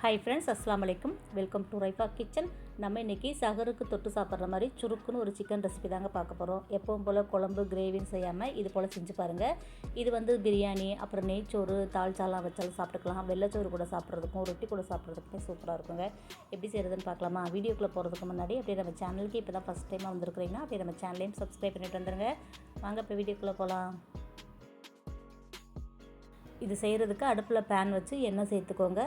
Hi friends அஸ்லாம் வலைக்கும் welcome to Raifa kitchen நம்ம இன்றைக்கி சகருக்கு தொட்டு சாப்பிட்ற மாதிரி சுருக்குன்னு ஒரு சிக்கன் ரெசிபி தாங்க பார்க்க போகிறோம் எப்பவும் போல் குழம்பு கிரேவின்னு செய்யாமல் இது போல் செஞ்சு பாருங்கள் இது வந்து பிரியாணி அப்புறம் நெய்ச்சோறு தால்ச்சாலாம் வச்சாலும் சாப்பிட்டுக்கலாம். வெள்ளைச்சோறு கூட சாப்பிட்றதுக்கும் ரொட்டி கூட சாப்பிட்றதுக்குமே சூப்பராக இருக்குங்க. எப்படி செய்கிறதுன்னு பார்க்கலாமா? வீடியோக்குள்ளே போகிறதுக்கு முன்னாடி அப்படியே நம்ம சேனலுக்கு இப்போ தான் ஃபஸ்ட் டைமாக வந்திருக்கிறீங்கன்னா அப்படியே நம்ம சேனலையும் சப்ஸ்கிரைப் பண்ணிட்டு வந்துருங்க. வாங்க இப்போ வீடியோக்குள்ளே போகலாம் இது செய்கிறதுக்கு அடுப்பில் பேன் வச்சு எண்ணெய் சேர்த்துக்கோங்க.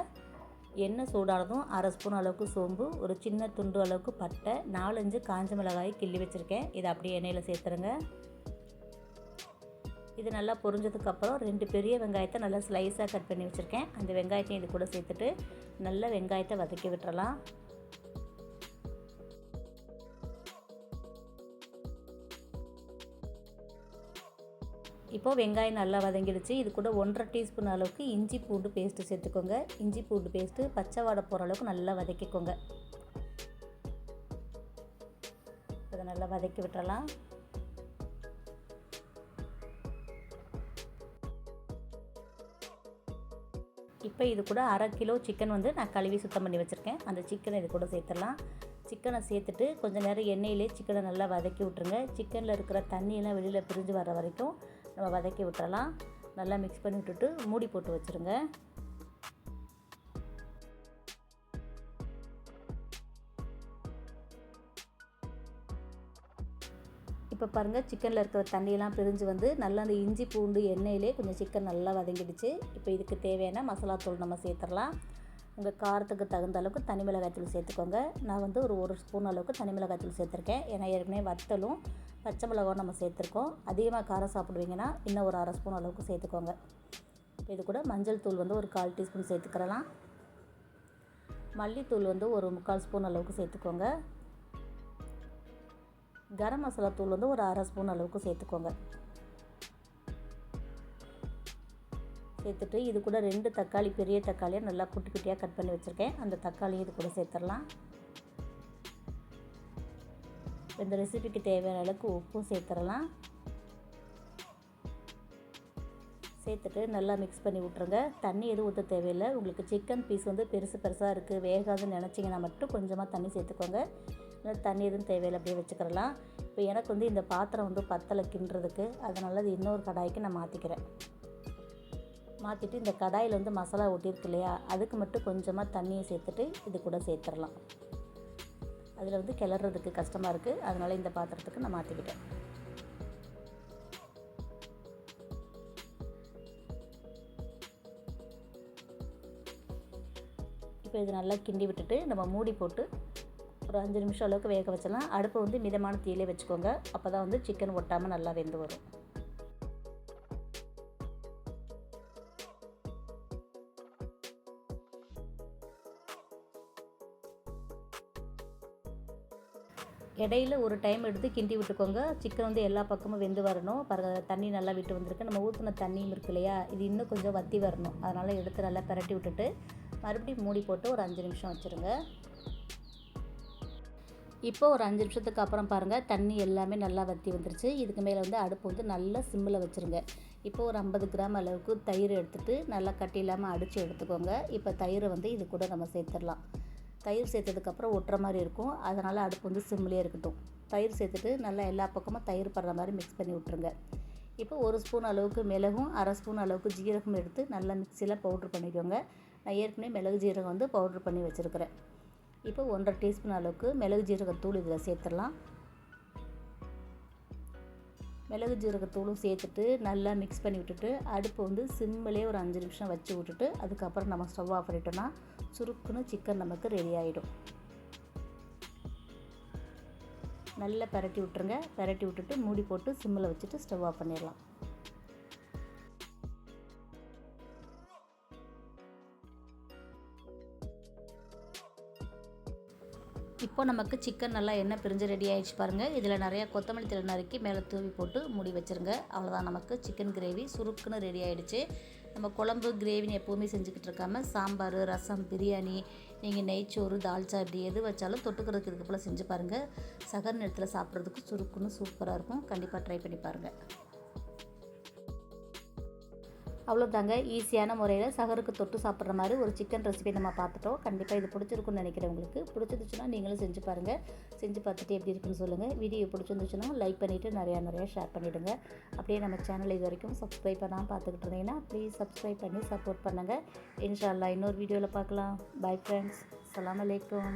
எண்ணெய் சூடானதும் அரை ஸ்பூன் அளவுக்கு சோம்பு ஒரு சின்ன துண்டு அளவுக்கு பட்டை நாலஞ்சு காஞ்ச மிளகாய் கிள்ளி வச்சுருக்கேன். இதை அப்படியே எண்ணெயில் சேர்த்துருங்க. இது நல்லா பொரிஞ்சதுக்கப்புறம் ரெண்டு பெரிய வெங்காயத்தை நல்லா ஸ்லைஸாக கட் பண்ணி வச்சுருக்கேன். அந்த வெங்காயத்தையும் இது கூட சேர்த்துட்டு நல்லா வெங்காயத்தை வதக்கி விட்டுறலாம். இப்போது வெங்காயம் நல்லா வதங்கிடுச்சு. இது கூட ஒன்றரை டீஸ்பூன் அளவுக்கு இஞ்சி பூண்டு பேஸ்ட்டு சேர்த்துக்கோங்க. இஞ்சி பூண்டு பேஸ்ட்டு பச்சை வாடை போகிற அளவுக்கு நல்லா வதக்கிக்கோங்க. அதை நல்லா வதக்கி விட்டுறலாம். இப்போ இது கூட அரை கிலோ சிக்கன் வந்து நான் கழுவி சுத்தம் பண்ணி வச்சுருக்கேன். அந்த சிக்கனை இது கூட சேர்த்துடலாம். சிக்கனை சேர்த்துட்டு கொஞ்சம் நேரம் எண்ணெயிலே சிக்கனை நல்லா வதக்கி விட்ருங்க சிக்கனில் இருக்கிற தண்ணியெல்லாம் வெளியில் பிரிஞ்சு வர வரைக்கும் நம்ம வதக்கி விட்டுறலாம். நல்லா மிக்ஸ் பண்ணி விட்டுட்டு மூடி போட்டு வச்சுருங்க. இப்போ பாருங்கள் சிக்கனில் இருக்கிற தண்ணியெல்லாம் பிரிஞ்சு வந்து நல்லா அந்த இஞ்சி பூண்டு எண்ணெயிலே கொஞ்சம் சிக்கன் நல்லா வதங்கிடுச்சு. இப்போ இதுக்கு தேவையான மசாலா தூள் நம்ம சேர்த்துடலாம். உங்கள் காரத்துக்கு தகுந்த அளவுக்கு தனி மிளகாய்த்தூள் சேர்த்துக்கோங்க. நான் வந்து ஒரு ஒரு ஸ்பூன் அளவுக்கு தனி மிளகாய்த்தூள் சேர்த்துருக்கேன். ஏன்னா ஏற்கனவே வத்தலும் பச்சை மிளகாவும் நம்ம சேர்த்துருக்கோம். அதிகமாக காரம் சாப்பிடுவீங்கன்னா இன்னும் ஒரு அரை ஸ்பூன் அளவுக்கு சேர்த்துக்கோங்க. இப்போ இது கூட மஞ்சள் தூள் வந்து ஒரு கால் டீஸ்பூன் சேர்த்துக்கிறலாம். மல்லித்தூள் வந்து ஒரு முக்கால் ஸ்பூன் அளவுக்கு சேர்த்துக்கோங்க. கரம் மசாலா தூள் வந்து ஒரு அரை ஸ்பூன் அளவுக்கு சேர்த்துக்கோங்க. சேர்த்துட்டு இது கூட ரெண்டு தக்காளி பெரிய தக்காளியாக நல்லா குட்டி குட்டியாக கட் பண்ணி வச்சுருக்கேன். அந்த தக்காளியும் இது கூட சேர்த்துடலாம். இந்த ரெசிபிக்கு தேவையான அளவுக்கு உப்பும் சேர்த்துடலாம். சேர்த்துட்டு நல்லா மிக்ஸ் பண்ணி விட்ருங்க தண்ணி எதுவும் ஊற்ற தேவையில்லை. உங்களுக்கு சிக்கன் பீஸ் வந்து பெருசு பெருசாக இருக்குது வேகாதுன்னு நினச்சிங்கன்னா மட்டும் கொஞ்சமாக தண்ணி சேர்த்துக்கோங்க. இல்லை தண்ணி எதுவும் தேவையில்லை அப்படியே வச்சுக்கிறலாம் இப்போ எனக்கு வந்து இந்த பாத்திரம் வந்து பத்தலை கிண்டுறதுக்கு. அதனால் அது இன்னொரு கடாய்க்கு நான் மாற்றிக்கிறேன் மாற்றிட்டு இந்த கடாயில் வந்து மசாலா ஒட்டியிருக்கு இல்லையா அதுக்கு மட்டும் கொஞ்சமாக தண்ணியை சேர்த்துட்டு இது கூட சேர்த்துடலாம். அதில் வந்து கிளறதுக்கு கஷ்டமாக இருக்குது அதனால் இந்த பாத்திரத்துக்கு நான் மாற்றிக்கிட்டேன் இப்போ இது நல்லா கிண்டி விட்டுட்டு நம்ம மூடி போட்டு ஒரு அஞ்சு நிமிஷம் அளவுக்கு வேக வச்சிடலாம். அடுப்பை வந்து மிதமான தீயிலே வச்சுக்கோங்க. அப்போ தான் வந்து சிக்கன் ஒட்டாமல் நல்லா வெந்து வரும். இடையில ஒரு டைம் எடுத்து கிண்டி விட்டுக்கோங்க. சிக்கன் வந்து எல்லா பக்கமும் வெந்து வரணும். பாருங்க தண்ணி நல்லா விட்டு வந்திருக்கு. நம்ம ஊற்றின தண்ணியும் இருக்கு இல்லையா? இது இன்னும் கொஞ்சம் வத்தி வரணும். அதனால் எடுத்து நல்லா பரட்டி விட்டுட்டு மறுபடியும் மூடி போட்டு ஒரு அஞ்சு நிமிஷம் வச்சுருங்க. இப்போ ஒரு அஞ்சு நிமிஷத்துக்கு அப்புறம் பாருங்கள் தண்ணி எல்லாமே நல்லா வற்றி வந்துருச்சு. இதுக்கு மேலே வந்து அடுப்பு வந்து நல்லா சிம்மில் வச்சுருங்க. இப்போ ஒரு ஐம்பது கிராம் அளவுக்கு தயிர் எடுத்துகிட்டு நல்லா கட்டி இல்லாமல் அடித்து எடுத்துக்கோங்க. இப்போ தயிரை வந்து இது கூட நம்ம சேர்த்துடலாம். தயிர் சேர்த்ததுக்கப்புறம் ஒட்டுற மாதிரி இருக்கும். அதனால் அடுப்பு வந்து சிம்லேயே இருக்கட்டும். தயிர் சேர்த்துட்டு நல்லா எல்லா பக்கமும் தயிர் படுற மாதிரி மிக்ஸ் பண்ணி விட்ருங்க இப்போ ஒரு ஸ்பூன் அளவுக்கு மிளகும் அரை ஸ்பூன் அளவுக்கு ஜீரகம் எடுத்து நல்லா மிக்சியில் பவுட்ரு பண்ணிக்கோங்க. நான் ஏற்கனவே மிளகு ஜீரகம் வந்து பவுட்ரு பண்ணி வச்சுருக்கிறேன். இப்போ ஒன்றரை டீஸ்பூன் அளவுக்கு மிளகு ஜீரகத்தூள் இதில் சேர்த்துடலாம். மிளகு ஜீரகத்தூளும் சேர்த்துட்டு நல்லா மிக்ஸ் பண்ணி விட்டுட்டு அடுப்பு வந்து சிம்மிலே ஒரு அஞ்சு நிமிஷம் வச்சு விட்டுட்டு அதுக்கப்புறம் நம்ம ஸ்டவ் ஆஃப் பண்ணிட்டோம்னா சுருக்குன்னு சிக்கன் நமக்கு ரெடி ஆகிடும் நல்லா பரட்டி விட்டுருங்க. பரட்டி விட்டுட்டு மூடி போட்டு சிம்மில் வச்சுட்டு ஸ்டவ் ஆஃப் பண்ணிடலாம். அப்போ நமக்கு சிக்கன் நல்லா எண்ணெய் பிரிஞ்சு ரெடி ஆகிடுச்சு பாருங்கள் இதில் நிறையா கொத்தமல்லி தலை நறுக்கி மேலே தூவி போட்டு மூடி வச்சுருங்க. அவ்வளோதான் நமக்கு சிக்கன் கிரேவி சுருக்குன்னு ரெடி ஆகிடுச்சு நம்ம குழம்பு கிரேவின்னு எப்போவுமே செஞ்சுக்கிட்டு இருக்காமல் சாம்பார் ரசம் பிரியாணி நீங்கள் நெய்ச்சோறு தால்ச்சா இப்படி எது வச்சாலும் தொட்டுக்கிறதுக்கு இதுக்கு போல் செஞ்சு பாருங்கள் சகர் நேரத்தில் சாப்பிட்றதுக்கு சுருக்குன்னு சூப்பராக இருக்கும். கண்டிப்பாக ட்ரை பண்ணி பாருங்கள் அவ்வளோதாங்க ஈஸியான முறையில் சகருக்கு தொட்டு சாப்பிட்ற மாதிரி ஒரு சிக்கன் ரெசிபி நம்ம பார்த்துட்டோம். கண்டிப்பாக இது பிடிச்சிருக்குன்னு நினைக்கிறேன் உங்களுக்கு. பிடிச்சிருந்துச்சுன்னா நீங்களும் செஞ்சு பாருங்கள் செஞ்சு பார்த்துட்டு எப்படி இருக்குன்னு சொல்லுங்கள் வீடியோ பிடிச்சிருந்துச்சுன்னா லைக் பண்ணிவிட்டு நிறையா நிறையா ஷேர் பண்ணிவிடுங்க அப்படியே நம்ம சேனல் இது வரைக்கும் சப்ஸ்கிரைப் பண்ணாமல் பார்த்துக்கிட்டு இருந்தீங்கன்னா ப்ளீஸ் சப்ஸ்கிரைப் பண்ணி சப்போர்ட் பண்ணுங்கள் இன்ஷால்லா இன்னொரு வீடியோவில் பார்க்கலாம். பை ஃப்ரெண்ட்ஸ் அலாம் அலைக்கும்